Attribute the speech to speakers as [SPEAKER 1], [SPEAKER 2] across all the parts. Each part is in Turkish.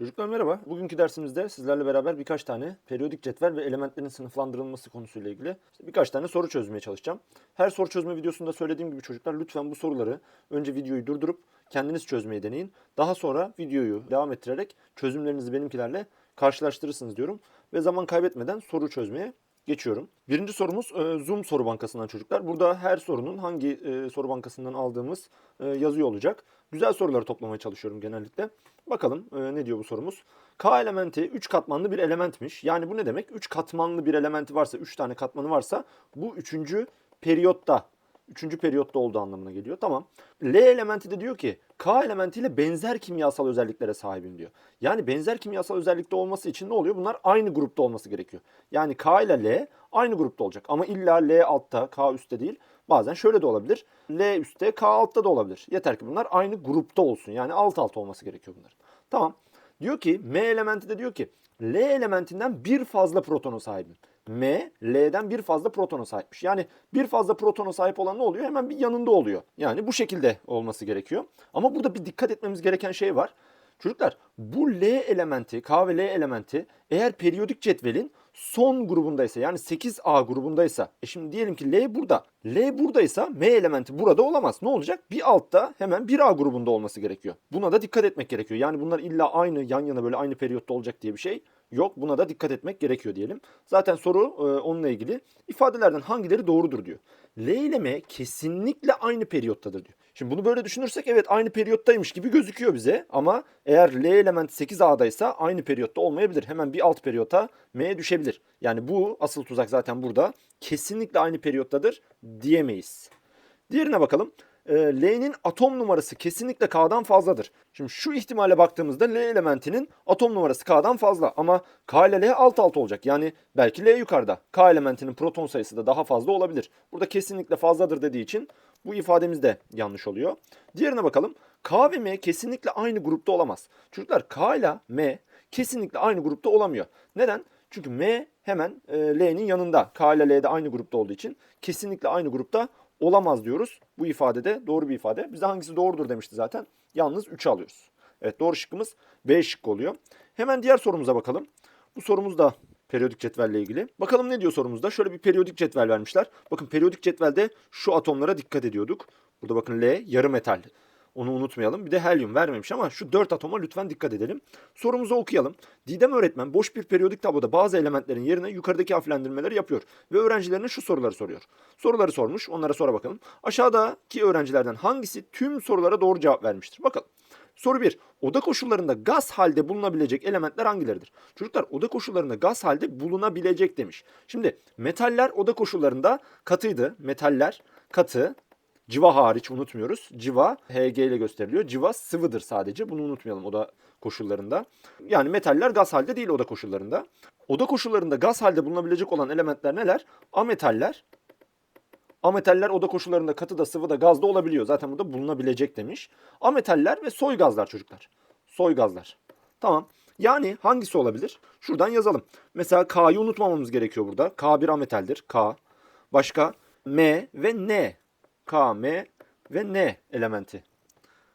[SPEAKER 1] Çocuklar merhaba. Bugünkü dersimizde sizlerle beraber birkaç tane periyodik cetvel ve elementlerin sınıflandırılması konusuyla ilgili birkaç tane soru çözmeye çalışacağım. Her soru çözme videosunda söylediğim gibi çocuklar lütfen bu soruları önce videoyu durdurup kendiniz çözmeye deneyin. Daha sonra videoyu devam ettirerek çözümlerinizi benimkilerle karşılaştırırsınız diyorum. Ve zaman kaybetmeden soru çözmeye geçiyorum. Birinci sorumuz e, Zoom soru bankasından çocuklar. Burada her sorunun hangi e, soru bankasından aldığımız e, yazıyor olacak. Güzel soruları toplamaya çalışıyorum genellikle. Bakalım e, ne diyor bu sorumuz. K elementi 3 katmanlı bir elementmiş. Yani bu ne demek? 3 katmanlı bir elementi varsa, 3 tane katmanı varsa bu 3. periyotta, 3. periyotta olduğu anlamına geliyor. Tamam. L elementi de diyor ki K elementiyle benzer kimyasal özelliklere sahibim diyor. Yani benzer kimyasal özellikte olması için ne oluyor? Bunlar aynı grupta olması gerekiyor. Yani K ile L aynı grupta olacak. Ama illa L altta, K üstte değil. Bazen şöyle de olabilir. L üstte, K altta da olabilir. Yeter ki bunlar aynı grupta olsun. Yani alt alta olması gerekiyor bunların. Tamam. Diyor ki M elementi de diyor ki L elementinden bir fazla protona sahibim. M, L'den bir fazla protona sahipmiş. Yani bir fazla protona sahip olan ne oluyor? Hemen bir yanında oluyor. Yani bu şekilde olması gerekiyor. Ama burada bir dikkat etmemiz gereken şey var. Çocuklar bu L elementi, K ve L elementi eğer periyodik cetvelin son grubundaysa yani 8A grubundaysa e şimdi diyelim ki L burada. L buradaysa M elementi burada olamaz. Ne olacak? Bir altta hemen 1A grubunda olması gerekiyor. Buna da dikkat etmek gerekiyor. Yani bunlar illa aynı yan yana böyle aynı periyotta olacak diye bir şey yok. Buna da dikkat etmek gerekiyor diyelim. Zaten soru e, onunla ilgili ifadelerden hangileri doğrudur diyor. L ile M kesinlikle aynı periyottadır diyor. Şimdi bunu böyle düşünürsek evet aynı periyottaymış gibi gözüküyor bize ama eğer L elementi 8A'daysa aynı periyotta olmayabilir. Hemen bir alt periyota M düşebilir. Yani bu asıl tuzak zaten burada. Kesinlikle aynı periyottadır diyemeyiz. Diğerine bakalım. Ee, L'nin atom numarası kesinlikle K'dan fazladır. Şimdi şu ihtimale baktığımızda L elementinin atom numarası K'dan fazla ama K ile L alt alt olacak. Yani belki L yukarıda. K elementinin proton sayısı da daha fazla olabilir. Burada kesinlikle fazladır dediği için bu ifademiz de yanlış oluyor. Diğerine bakalım. K ve M kesinlikle aynı grupta olamaz. Çocuklar K ile M kesinlikle aynı grupta olamıyor. Neden? Çünkü M hemen e, L'nin yanında. K ile L de aynı grupta olduğu için kesinlikle aynı grupta olamaz diyoruz. Bu ifadede doğru bir ifade. Bize hangisi doğrudur demişti zaten. Yalnız 3'ü alıyoruz. Evet doğru şıkkımız B şıkkı oluyor. Hemen diğer sorumuza bakalım. Bu sorumuz da periyodik cetvelle ilgili. Bakalım ne diyor sorumuzda? Şöyle bir periyodik cetvel vermişler. Bakın periyodik cetvelde şu atomlara dikkat ediyorduk. Burada bakın L yarı metal. Onu unutmayalım. Bir de helyum vermemiş ama şu 4 atoma lütfen dikkat edelim. Sorumuzu okuyalım. Didem öğretmen boş bir periyodik tabloda bazı elementlerin yerine yukarıdaki harflendirmeleri yapıyor ve öğrencilerine şu soruları soruyor. Soruları sormuş. Onlara sonra bakalım. Aşağıdaki öğrencilerden hangisi tüm sorulara doğru cevap vermiştir? Bakalım. Soru 1. Oda koşullarında gaz halde bulunabilecek elementler hangileridir? Çocuklar oda koşullarında gaz halde bulunabilecek demiş. Şimdi metaller oda koşullarında katıydı. Metaller katı. Civa hariç unutmuyoruz. Civa Hg ile gösteriliyor. Civa sıvıdır sadece. Bunu unutmayalım oda koşullarında. Yani metaller gaz halde değil oda koşullarında. Oda koşullarında gaz halde bulunabilecek olan elementler neler? Ametaller. Ametaller oda koşullarında katı da sıvı da gaz da olabiliyor. Zaten burada bulunabilecek demiş. Ametaller ve soy gazlar çocuklar. Soy gazlar. Tamam. Yani hangisi olabilir? Şuradan yazalım. Mesela K'yı unutmamamız gerekiyor burada. K bir ametaldir. K. Başka M ve N. K, M ve N elementi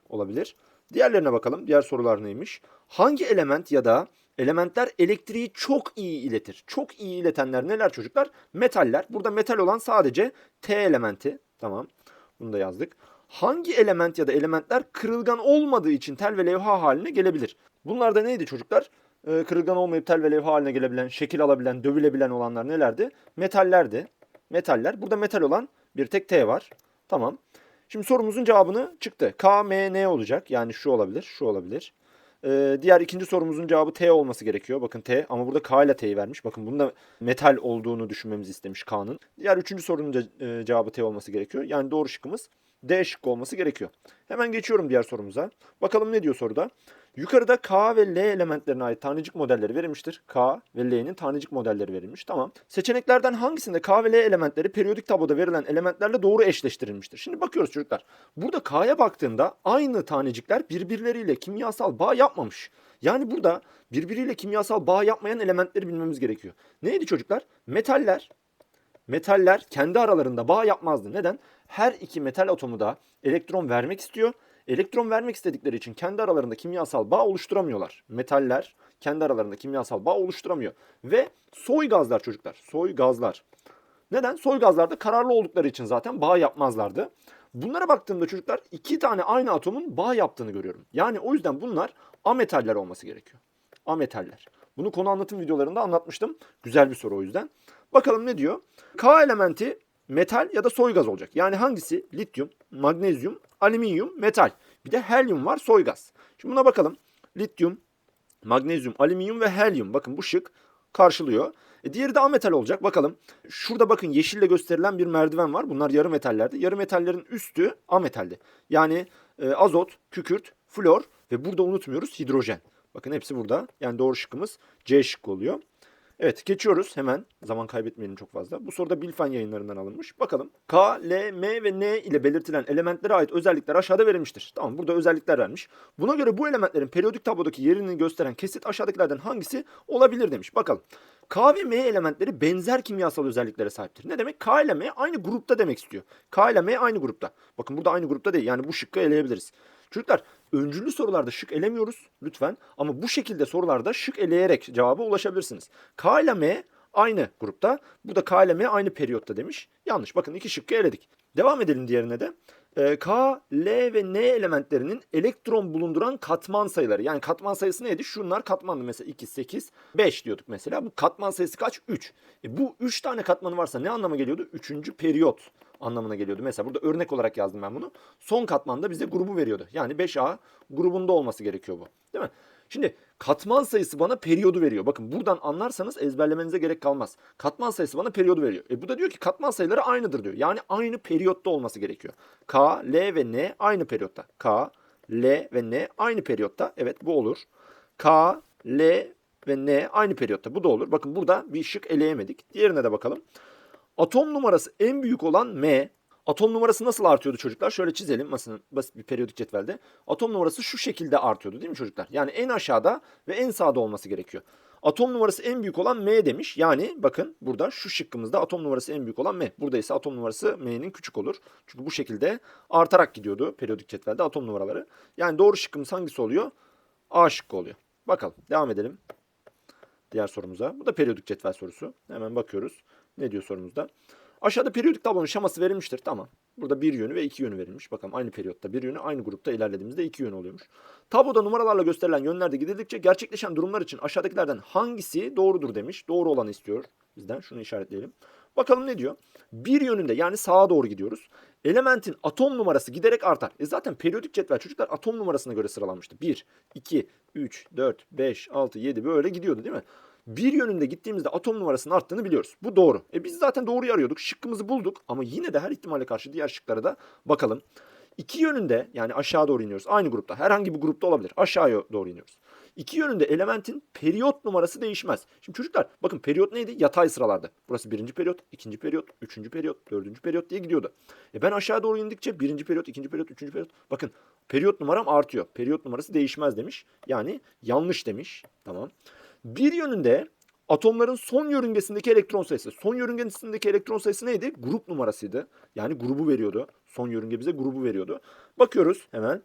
[SPEAKER 1] olabilir. Diğerlerine bakalım. Diğer sorular neymiş? Hangi element ya da elementler elektriği çok iyi iletir? Çok iyi iletenler neler çocuklar? Metaller. Burada metal olan sadece T elementi. Tamam. Bunu da yazdık. Hangi element ya da elementler kırılgan olmadığı için tel ve levha haline gelebilir? Bunlar da neydi çocuklar? Ee, kırılgan olmayıp tel ve levha haline gelebilen, şekil alabilen, dövülebilen olanlar nelerdi? Metallerdi. Metaller. Burada metal olan bir tek T var. Tamam. Şimdi sorumuzun cevabını çıktı. K, M, N olacak. Yani şu olabilir, şu olabilir. Ee, diğer ikinci sorumuzun cevabı T olması gerekiyor. Bakın T ama burada K ile T'yi vermiş. Bakın bunda metal olduğunu düşünmemizi istemiş K'nın. Diğer üçüncü sorunun e, cevabı T olması gerekiyor. Yani doğru şıkkımız D şıkkı olması gerekiyor. Hemen geçiyorum diğer sorumuza. Bakalım ne diyor soruda? Yukarıda K ve L elementlerine ait tanecik modelleri verilmiştir. K ve L'nin tanecik modelleri verilmiş. Tamam. Seçeneklerden hangisinde K ve L elementleri periyodik tabloda verilen elementlerle doğru eşleştirilmiştir? Şimdi bakıyoruz çocuklar. Burada K'ya baktığında aynı tanecikler birbirleriyle kimyasal bağ yapmamış. Yani burada birbiriyle kimyasal bağ yapmayan elementleri bilmemiz gerekiyor. Neydi çocuklar? Metaller, metaller kendi aralarında bağ yapmazdı. Neden? Her iki metal atomu da elektron vermek istiyor. elektron vermek istedikleri için kendi aralarında kimyasal bağ oluşturamıyorlar. Metaller kendi aralarında kimyasal bağ oluşturamıyor. Ve soy gazlar çocuklar, soy gazlar. Neden? Soy gazlarda kararlı oldukları için zaten bağ yapmazlardı. Bunlara baktığımda çocuklar iki tane aynı atomun bağ yaptığını görüyorum. Yani o yüzden bunlar ametaller olması gerekiyor. Ametaller. Bunu konu anlatım videolarında anlatmıştım. Güzel bir soru o yüzden. Bakalım ne diyor? K elementi metal ya da soy gaz olacak. Yani hangisi? Lityum, magnezyum, alüminyum, metal. Bir de helyum var soy gaz. Şimdi buna bakalım. Lityum, magnezyum, alüminyum ve helyum. Bakın bu şık karşılıyor. E diğeri de ametal olacak. Bakalım. Şurada bakın yeşille gösterilen bir merdiven var. Bunlar yarı metallerdi. Yarı metallerin üstü ametaldi. Yani e, azot, kükürt, flor ve burada unutmuyoruz hidrojen. Bakın hepsi burada. Yani doğru şıkkımız C şıkkı oluyor. Evet geçiyoruz hemen. Zaman kaybetmeyelim çok fazla. Bu soruda Bilfen yayınlarından alınmış. Bakalım. K, L, M ve N ile belirtilen elementlere ait özellikler aşağıda verilmiştir. Tamam burada özellikler vermiş. Buna göre bu elementlerin periyodik tablodaki yerini gösteren kesit aşağıdakilerden hangisi olabilir demiş. Bakalım. K ve M elementleri benzer kimyasal özelliklere sahiptir. Ne demek? K ile M aynı grupta demek istiyor. K ile M aynı grupta. Bakın burada aynı grupta değil. Yani bu şıkkı eleyebiliriz. Çocuklar öncüllü sorularda şık elemiyoruz lütfen. Ama bu şekilde sorularda şık eleyerek cevaba ulaşabilirsiniz. K ile M aynı grupta. Bu da K ile M aynı periyotta demiş. Yanlış. Bakın iki şıkkı eledik. Devam edelim diğerine de. Ee, K, L ve N elementlerinin elektron bulunduran katman sayıları. Yani katman sayısı neydi? Şunlar katmandı mesela 2, 8, 5 diyorduk mesela. Bu katman sayısı kaç? 3. E bu 3 tane katmanı varsa ne anlama geliyordu? 3. periyot anlamına geliyordu. Mesela burada örnek olarak yazdım ben bunu. Son katmanda bize grubu veriyordu. Yani 5A grubunda olması gerekiyor bu. Değil mi? Şimdi katman sayısı bana periyodu veriyor. Bakın buradan anlarsanız ezberlemenize gerek kalmaz. Katman sayısı bana periyodu veriyor. E bu da diyor ki katman sayıları aynıdır diyor. Yani aynı periyotta olması gerekiyor. K, L ve N aynı periyotta. K, L ve N aynı periyotta. Evet bu olur. K, L ve N aynı periyotta. Bu da olur. Bakın burada bir şık eleyemedik. Diğerine de bakalım. Atom numarası en büyük olan M. Atom numarası nasıl artıyordu çocuklar? Şöyle çizelim mesela basit bir periyodik cetvelde. Atom numarası şu şekilde artıyordu değil mi çocuklar? Yani en aşağıda ve en sağda olması gerekiyor. Atom numarası en büyük olan M demiş. Yani bakın burada şu şıkkımızda atom numarası en büyük olan M. Burada ise atom numarası M'nin küçük olur. Çünkü bu şekilde artarak gidiyordu periyodik cetvelde atom numaraları. Yani doğru şıkkımız hangisi oluyor? A şıkkı oluyor. Bakalım devam edelim. Diğer sorumuza. Bu da periyodik cetvel sorusu. Hemen bakıyoruz. Ne diyor sorumuzda? Aşağıda periyodik tablonun şeması verilmiştir. Tamam. Burada bir yönü ve iki yönü verilmiş. Bakalım aynı periyotta bir yönü, aynı grupta ilerlediğimizde iki yönü oluyormuş. Tabloda numaralarla gösterilen yönlerde gidildikçe gerçekleşen durumlar için aşağıdakilerden hangisi doğrudur demiş. Doğru olanı istiyor bizden. Şunu işaretleyelim. Bakalım ne diyor? Bir yönünde yani sağa doğru gidiyoruz. Elementin atom numarası giderek artar. E zaten periyodik cetvel çocuklar atom numarasına göre sıralanmıştı. 1, 2, 3, 4, 5, 6, 7 böyle gidiyordu değil mi? Bir yönünde gittiğimizde atom numarasının arttığını biliyoruz. Bu doğru. E biz zaten doğruyu arıyorduk. Şıkkımızı bulduk ama yine de her ihtimale karşı diğer şıklara da bakalım. İki yönünde yani aşağı doğru iniyoruz. Aynı grupta. Herhangi bir grupta olabilir. Aşağıya doğru iniyoruz. İki yönünde elementin periyot numarası değişmez. Şimdi çocuklar bakın periyot neydi? Yatay sıralarda. Burası birinci periyot, ikinci periyot, üçüncü periyot, dördüncü periyot diye gidiyordu. E ben aşağı doğru indikçe birinci periyot, ikinci periyot, üçüncü periyot. Bakın periyot numaram artıyor. Periyot numarası değişmez demiş. Yani yanlış demiş. Tamam. Bir yönünde atomların son yörüngesindeki elektron sayısı. Son yörüngesindeki elektron sayısı neydi? Grup numarasıydı. Yani grubu veriyordu. Son yörünge bize grubu veriyordu. Bakıyoruz hemen.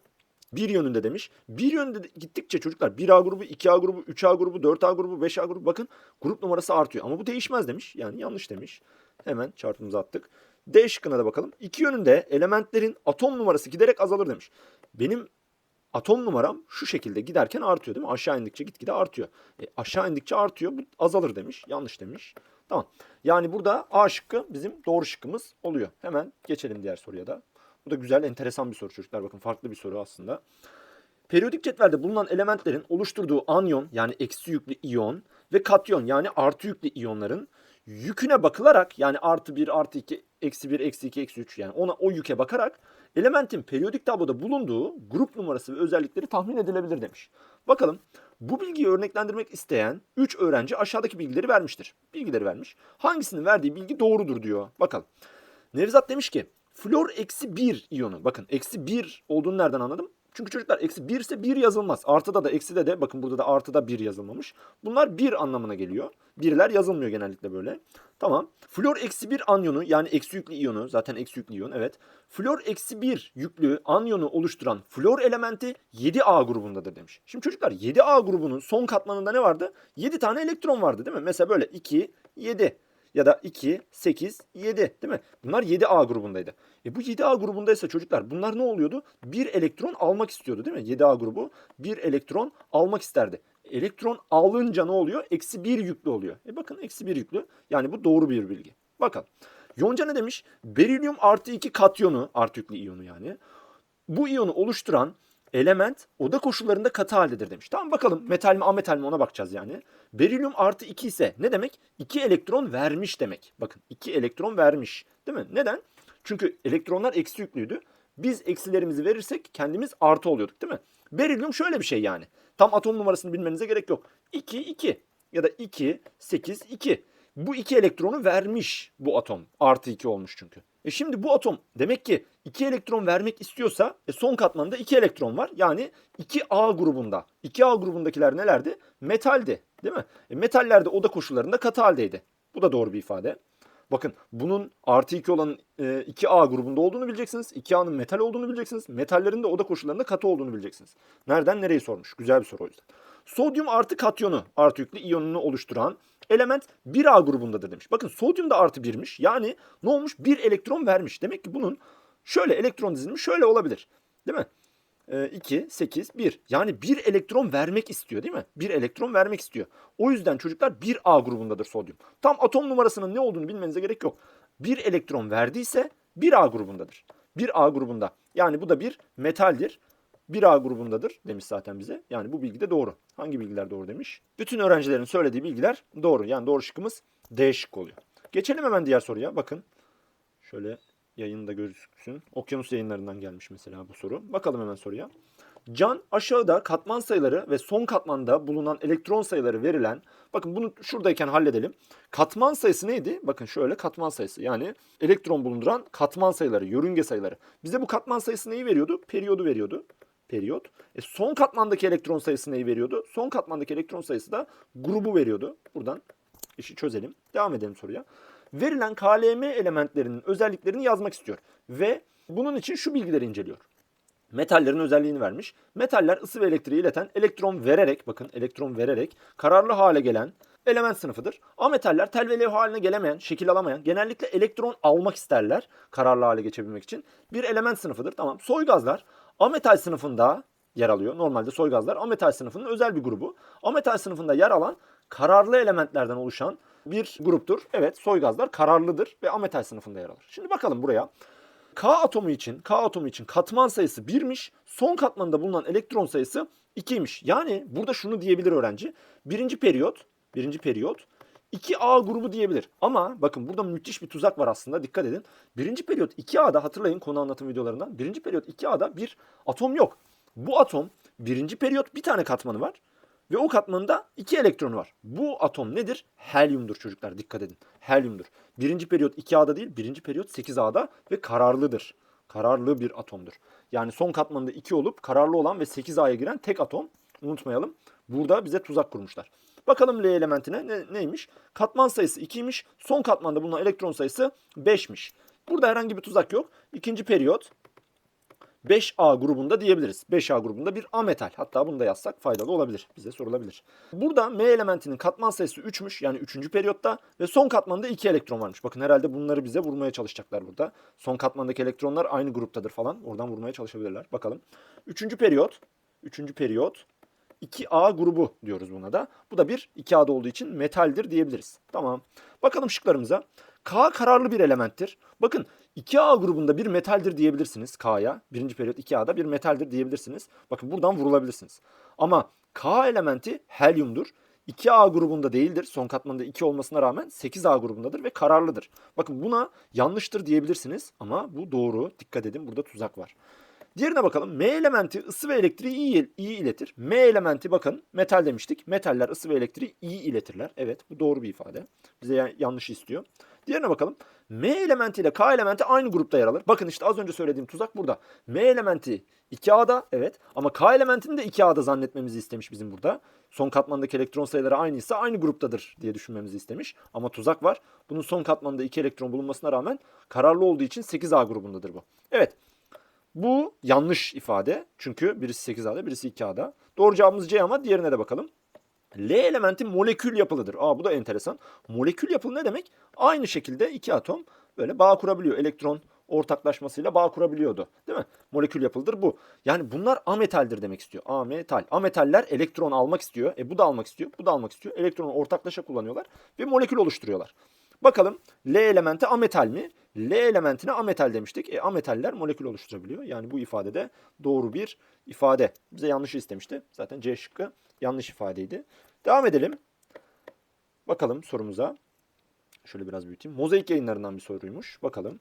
[SPEAKER 1] Bir yönünde demiş. Bir yönünde gittikçe çocuklar 1A grubu, 2A grubu, 3A grubu, 4A grubu, 5A grubu bakın grup numarası artıyor. Ama bu değişmez demiş. Yani yanlış demiş. Hemen çarpımıza attık. D şıkkına da bakalım. İki yönünde elementlerin atom numarası giderek azalır demiş. Benim atom numaram şu şekilde giderken artıyor değil mi? Aşağı indikçe gitgide artıyor. E, aşağı indikçe artıyor. Bu azalır demiş. Yanlış demiş. Tamam. Yani burada A şıkkı bizim doğru şıkkımız oluyor. Hemen geçelim diğer soruya da. Bu da güzel, enteresan bir soru çocuklar. Bakın farklı bir soru aslında. Periyodik cetvelde bulunan elementlerin oluşturduğu anyon yani eksi yüklü iyon ve katyon yani artı yüklü iyonların yüküne bakılarak yani artı 1, artı 2, eksi 1, eksi 2, eksi 3 yani ona o yüke bakarak elementin periyodik tabloda bulunduğu grup numarası ve özellikleri tahmin edilebilir demiş. Bakalım bu bilgiyi örneklendirmek isteyen 3 öğrenci aşağıdaki bilgileri vermiştir. Bilgileri vermiş. Hangisinin verdiği bilgi doğrudur diyor. Bakalım. Nevzat demiş ki flor eksi 1 iyonu. Bakın eksi 1 olduğunu nereden anladım? Çünkü çocuklar eksi 1 ise 1 yazılmaz. Artıda da ekside de bakın burada da artıda 1 yazılmamış. Bunlar 1 anlamına geliyor. Birler yazılmıyor genellikle böyle. Tamam. Flor eksi 1 anyonu yani eksi yüklü iyonu zaten eksi yüklü iyon evet. Flor eksi 1 yüklü anyonu oluşturan flor elementi 7A grubundadır demiş. Şimdi çocuklar 7A grubunun son katmanında ne vardı? 7 tane elektron vardı değil mi? Mesela böyle 2, 7 ya da 2, 8, 7 değil mi? Bunlar 7A grubundaydı. E bu 7A grubundaysa çocuklar bunlar ne oluyordu? Bir elektron almak istiyordu değil mi? 7A grubu bir elektron almak isterdi. Elektron alınca ne oluyor? Eksi 1 yüklü oluyor. E bakın eksi 1 yüklü. Yani bu doğru bir bilgi. Bakalım. Yonca ne demiş? Berilyum artı 2 katyonu, artı yüklü iyonu yani. Bu iyonu oluşturan element oda koşullarında katı haldedir demiş. Tamam bakalım metal mi ametal mi ona bakacağız yani. Berilyum artı 2 ise ne demek? 2 elektron vermiş demek. Bakın 2 elektron vermiş değil mi? Neden? Çünkü elektronlar eksi yüklüydü. Biz eksilerimizi verirsek kendimiz artı oluyorduk değil mi? Berilyum şöyle bir şey yani. Tam atom numarasını bilmenize gerek yok. 2, 2 ya da 2, 8, 2. Bu iki elektronu vermiş bu atom. Artı 2 olmuş çünkü. E şimdi bu atom demek ki 2 elektron vermek istiyorsa e son katmanda 2 elektron var. Yani 2A grubunda. 2A grubundakiler nelerdi? Metaldi değil mi? E metallerde oda koşullarında katı haldeydi. Bu da doğru bir ifade. Bakın bunun artı 2 olan e, 2A grubunda olduğunu bileceksiniz. 2A'nın metal olduğunu bileceksiniz. Metallerin de oda koşullarında katı olduğunu bileceksiniz. Nereden nereyi sormuş? Güzel bir soru o yüzden. Sodyum artı katyonu artı yüklü iyonunu oluşturan element 1A grubundadır demiş. Bakın sodyum da artı 1'miş. Yani ne olmuş? 1 elektron vermiş. Demek ki bunun şöyle elektron dizilimi şöyle olabilir. Değil mi? 2, 8, 1. Yani 1 elektron vermek istiyor değil mi? 1 elektron vermek istiyor. O yüzden çocuklar 1A grubundadır sodyum. Tam atom numarasının ne olduğunu bilmenize gerek yok. 1 elektron verdiyse 1A grubundadır. 1A grubunda. Yani bu da bir metaldir. 1A grubundadır demiş zaten bize. Yani bu bilgi de doğru. Hangi bilgiler doğru demiş? Bütün öğrencilerin söylediği bilgiler doğru. Yani doğru şıkkımız D şıkkı oluyor. Geçelim hemen diğer soruya. Bakın. Şöyle yayında gözüksün. Okyanus yayınlarından gelmiş mesela bu soru. Bakalım hemen soruya. Can aşağıda katman sayıları ve son katmanda bulunan elektron sayıları verilen bakın bunu şuradayken halledelim. Katman sayısı neydi? Bakın şöyle katman sayısı yani elektron bulunduran katman sayıları, yörünge sayıları. Bize bu katman sayısı neyi veriyordu? Periyodu veriyordu. Periyot. E son katmandaki elektron sayısı neyi veriyordu? Son katmandaki elektron sayısı da grubu veriyordu. Buradan işi çözelim. Devam edelim soruya. Verilen KLM elementlerinin özelliklerini yazmak istiyor. Ve bunun için şu bilgileri inceliyor. Metallerin özelliğini vermiş. Metaller ısı ve elektriği ileten elektron vererek, bakın elektron vererek kararlı hale gelen element sınıfıdır. Ametaller tel ve levha haline gelemeyen, şekil alamayan, genellikle elektron almak isterler kararlı hale geçebilmek için. Bir element sınıfıdır. Tamam. Soy gazlar ametal sınıfında yer alıyor. Normalde soy gazlar ametal sınıfının özel bir grubu. Ametal sınıfında yer alan kararlı elementlerden oluşan bir gruptur. Evet soy gazlar kararlıdır ve ametal sınıfında yer alır. Şimdi bakalım buraya. K atomu için K atomu için katman sayısı 1'miş. Son katmanında bulunan elektron sayısı 2'ymiş. Yani burada şunu diyebilir öğrenci. Birinci periyot, birinci periyot 2A grubu diyebilir. Ama bakın burada müthiş bir tuzak var aslında. Dikkat edin. Birinci periyot 2A'da hatırlayın konu anlatım videolarından. Birinci periyot 2A'da bir atom yok. Bu atom birinci periyot bir tane katmanı var. Ve o katmanında iki elektronu var. Bu atom nedir? Helyumdur çocuklar dikkat edin. Helyumdur. Birinci periyot 2A'da değil birinci periyot 8A'da ve kararlıdır. Kararlı bir atomdur. Yani son katmanında 2 olup kararlı olan ve 8A'ya giren tek atom. Unutmayalım. Burada bize tuzak kurmuşlar. Bakalım L elementine ne, neymiş? Katman sayısı 2'ymiş. Son katmanda bulunan elektron sayısı 5'miş. Burada herhangi bir tuzak yok. İkinci periyot 5A grubunda diyebiliriz. 5A grubunda bir ametal. Hatta bunu da yazsak faydalı olabilir. Bize sorulabilir. Burada M elementinin katman sayısı 3'müş. Yani 3. periyotta ve son katmanda 2 elektron varmış. Bakın herhalde bunları bize vurmaya çalışacaklar burada. Son katmandaki elektronlar aynı gruptadır falan. Oradan vurmaya çalışabilirler. Bakalım. 3. periyot. 3. periyot. 2A grubu diyoruz buna da. Bu da bir 2A'da olduğu için metaldir diyebiliriz. Tamam. Bakalım şıklarımıza. K kararlı bir elementtir. Bakın 2A grubunda bir metaldir diyebilirsiniz K'ya. Birinci periyot 2A'da bir metaldir diyebilirsiniz. Bakın buradan vurulabilirsiniz. Ama K elementi helyumdur. 2A grubunda değildir. Son katmanda 2 olmasına rağmen 8A grubundadır ve kararlıdır. Bakın buna yanlıştır diyebilirsiniz ama bu doğru. Dikkat edin burada tuzak var. Diğerine bakalım. M elementi ısı ve elektriği iyi, iyi iletir. M elementi bakın metal demiştik. Metaller ısı ve elektriği iyi iletirler. Evet bu doğru bir ifade. Bize yanlış istiyor. Diğerine bakalım. M elementi ile K elementi aynı grupta yer alır. Bakın işte az önce söylediğim tuzak burada. M elementi 2A'da evet ama K elementini de 2A'da zannetmemizi istemiş bizim burada. Son katmandaki elektron sayıları aynıysa aynı gruptadır diye düşünmemizi istemiş. Ama tuzak var. Bunun son katmanda 2 elektron bulunmasına rağmen kararlı olduğu için 8A grubundadır bu. Evet. Bu yanlış ifade. Çünkü birisi 8A'da birisi 2A'da. Doğru cevabımız C ama diğerine de bakalım. L elementi molekül yapılıdır. Aa bu da enteresan. Molekül yapılı ne demek? Aynı şekilde iki atom böyle bağ kurabiliyor. Elektron ortaklaşmasıyla bağ kurabiliyordu. Değil mi? Molekül yapılıdır bu. Yani bunlar ametaldir demek istiyor. Ametal. Ametaller elektron almak istiyor. E bu da almak istiyor. Bu da almak istiyor. Elektronu ortaklaşa kullanıyorlar ve molekül oluşturuyorlar. Bakalım L elementi ametal mi? L elementine ametal demiştik. E ametaller molekül oluşturabiliyor. Yani bu ifadede doğru bir ifade. Bize yanlışı istemişti. Zaten C şıkkı yanlış ifadeydi. Devam edelim. Bakalım sorumuza. Şöyle biraz büyüteyim. Mozaik yayınlarından bir soruymuş. Bakalım.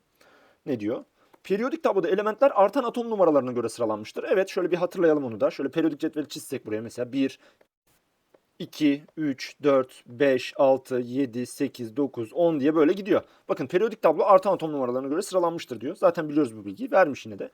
[SPEAKER 1] Ne diyor? Periyodik tabloda elementler artan atom numaralarına göre sıralanmıştır. Evet şöyle bir hatırlayalım onu da. Şöyle periyodik cetveli çizsek buraya mesela 1, 2, 3, 4, 5, 6, 7, 8, 9, 10 diye böyle gidiyor. Bakın periyodik tablo artan atom numaralarına göre sıralanmıştır diyor. Zaten biliyoruz bu bilgiyi. Vermiş yine de.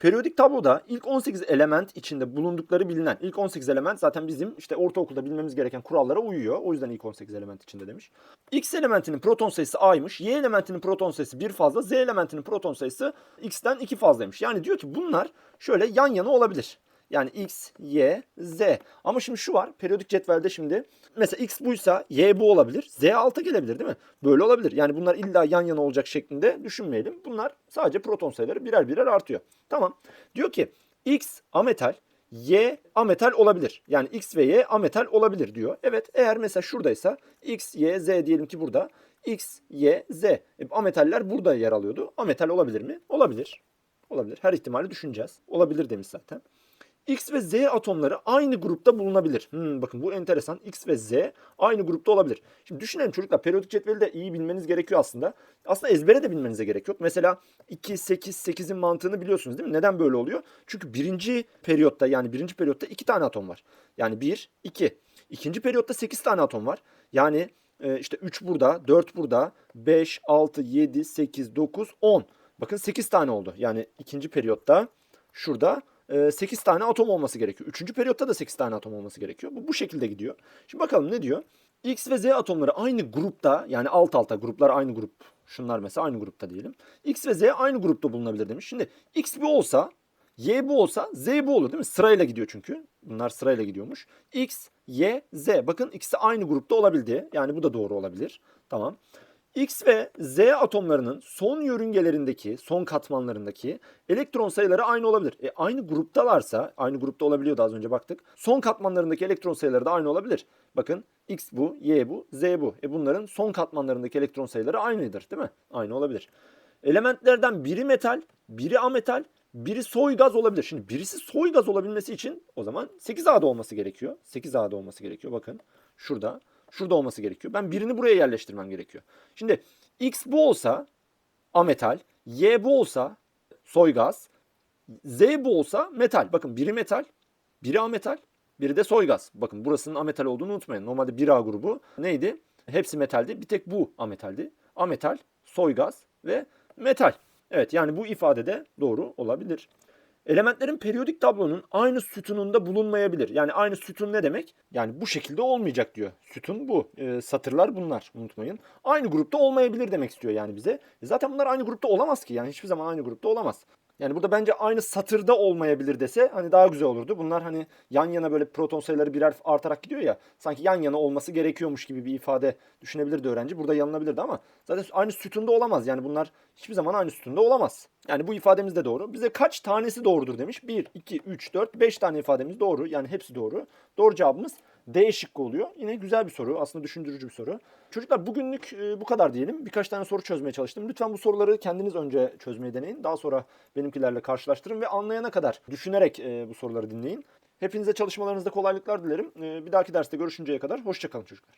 [SPEAKER 1] Periyodik tabloda ilk 18 element içinde bulundukları bilinen ilk 18 element zaten bizim işte ortaokulda bilmemiz gereken kurallara uyuyor. O yüzden ilk 18 element içinde demiş. X elementinin proton sayısı A'ymış. Y elementinin proton sayısı 1 fazla. Z elementinin proton sayısı X'ten 2 fazlaymış. Yani diyor ki bunlar şöyle yan yana olabilir. Yani X, Y, Z. Ama şimdi şu var. Periyodik cetvelde şimdi mesela X buysa Y bu olabilir. Z alta gelebilir değil mi? Böyle olabilir. Yani bunlar illa yan yana olacak şeklinde düşünmeyelim. Bunlar sadece proton sayıları birer birer artıyor. Tamam. Diyor ki X ametal, Y ametal olabilir. Yani X ve Y ametal olabilir diyor. Evet eğer mesela şuradaysa X, Y, Z diyelim ki burada. X, Y, Z. E, ametaller burada yer alıyordu. Ametal olabilir mi? Olabilir. Olabilir. Her ihtimali düşüneceğiz. Olabilir demiş zaten. X ve Z atomları aynı grupta bulunabilir. Hmm, bakın bu enteresan. X ve Z aynı grupta olabilir. Şimdi düşünelim çocuklar periyodik cetveli de iyi bilmeniz gerekiyor aslında. Aslında ezbere de bilmenize gerek yok. Mesela 2, 8, 8'in mantığını biliyorsunuz değil mi? Neden böyle oluyor? Çünkü birinci periyotta yani birinci periyotta 2 tane atom var. Yani 1, 2. İkinci periyotta 8 tane atom var. Yani e, işte 3 burada, 4 burada, 5, 6, 7, 8, 9, 10. Bakın 8 tane oldu. Yani ikinci periyotta şurada 8 tane atom olması gerekiyor. Üçüncü periyotta da 8 tane atom olması gerekiyor. Bu bu şekilde gidiyor. Şimdi bakalım ne diyor? X ve Z atomları aynı grupta yani alt alta gruplar aynı grup. Şunlar mesela aynı grupta diyelim. X ve Z aynı grupta bulunabilir demiş. Şimdi X bu olsa Y bu olsa Z bu olur değil mi? Sırayla gidiyor çünkü. Bunlar sırayla gidiyormuş. X, Y, Z. Bakın ikisi aynı grupta olabildi. Yani bu da doğru olabilir. Tamam. X ve Z atomlarının son yörüngelerindeki, son katmanlarındaki elektron sayıları aynı olabilir. E aynı gruptalarsa, aynı grupta olabiliyordu az önce baktık. Son katmanlarındaki elektron sayıları da aynı olabilir. Bakın X bu, Y bu, Z bu. E bunların son katmanlarındaki elektron sayıları aynıdır değil mi? Aynı olabilir. Elementlerden biri metal, biri ametal, biri soy gaz olabilir. Şimdi birisi soy gaz olabilmesi için o zaman 8A'da olması gerekiyor. 8A'da olması gerekiyor. Bakın şurada. Şurada olması gerekiyor. Ben birini buraya yerleştirmem gerekiyor. Şimdi X bu olsa ametal, Y bu olsa soy gaz, Z bu olsa metal. Bakın biri metal, biri ametal, biri de soy gaz. Bakın burasının ametal olduğunu unutmayın. Normalde 1A grubu neydi? Hepsi metaldi. Bir tek bu ametaldi. Ametal, soy gaz ve metal. Evet yani bu ifadede doğru olabilir. Elementlerin periyodik tablonun aynı sütununda bulunmayabilir. Yani aynı sütun ne demek? Yani bu şekilde olmayacak diyor. Sütun bu. E, satırlar bunlar unutmayın. Aynı grupta olmayabilir demek istiyor yani bize. E zaten bunlar aynı grupta olamaz ki. Yani hiçbir zaman aynı grupta olamaz. Yani burada bence aynı satırda olmayabilir dese hani daha güzel olurdu. Bunlar hani yan yana böyle proton sayıları birer artarak gidiyor ya. Sanki yan yana olması gerekiyormuş gibi bir ifade düşünebilirdi öğrenci. Burada yanılabilirdi ama zaten aynı sütunda olamaz. Yani bunlar hiçbir zaman aynı sütunda olamaz. Yani bu ifademiz de doğru. Bize kaç tanesi doğrudur demiş. 1, 2, 3, 4, 5 tane ifademiz doğru. Yani hepsi doğru. Doğru cevabımız D şıkkı oluyor. Yine güzel bir soru. Aslında düşündürücü bir soru. Çocuklar bugünlük e, bu kadar diyelim. Birkaç tane soru çözmeye çalıştım. Lütfen bu soruları kendiniz önce çözmeyi deneyin. Daha sonra benimkilerle karşılaştırın ve anlayana kadar düşünerek e, bu soruları dinleyin. Hepinize çalışmalarınızda kolaylıklar dilerim. E, bir dahaki derste görüşünceye kadar hoşçakalın çocuklar.